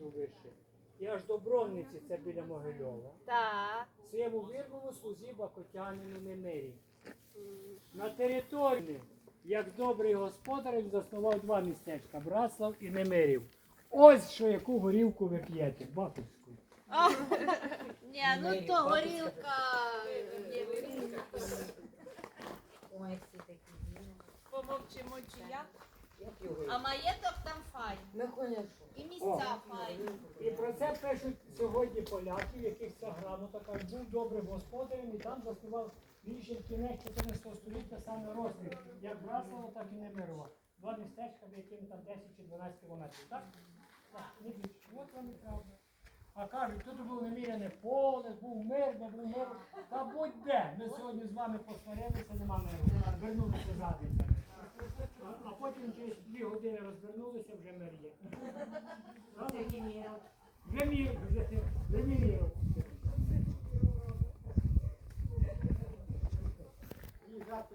років вище. І аж до Бронниці, це біля Могильова. Так. Своєму вірному слузі Бакотянину Немирі. На території, як добрий господар, він заснував два містечка Браслав і Немирів. Ось що яку горівку ви п'єте, Баківську. Ні, ну то горілка. Ой, всі такі. Помовчимо чи як? А маєток там файн. Ну, конечно. І місця файні. І про це пишуть сьогодні поляки, в яких ця грамота каже, був добрим господарем і там заснував більше в кінець 14 століття саме розстріл, як Браслава, так і Немирова. Два містечка, в яким там 10 чи 12 кілометрів. Так? Так, не більше. От вам і правда. А кажуть, тут було неміряне поле, був мир, не був мир. Та будь-де. Ми сьогодні з вами посварилися, нема миру. Вернулися задницями. А- потім через дві години розвернулися, вже мир є. Правда? Вже мір, вже, мір. І жати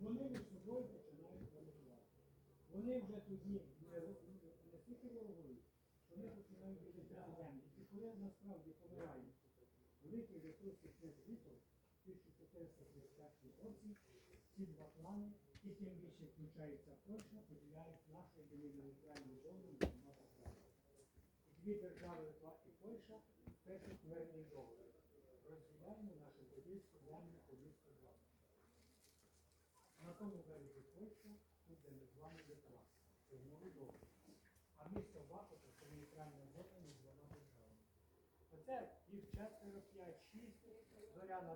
Вони між собою починають ворогувати. Вони вже тоді не настільки ворогують, вони починають землі. І коли насправді помирають великий князь Вітов, 1431 році, ці два плани, і тим більше включається Польща, поділяють нашу нейтральну зону на два держави. Дві держави, Литва і Пишуть мирний договір. Розділяємо нашу подільську землю подільську зону. На тому березі Польща, тут де ми з вами Литва. Це знову договір. А місто Бахота це нейтральна зона між двома державами. Оце їх четверо, п'ять, шість, зоряна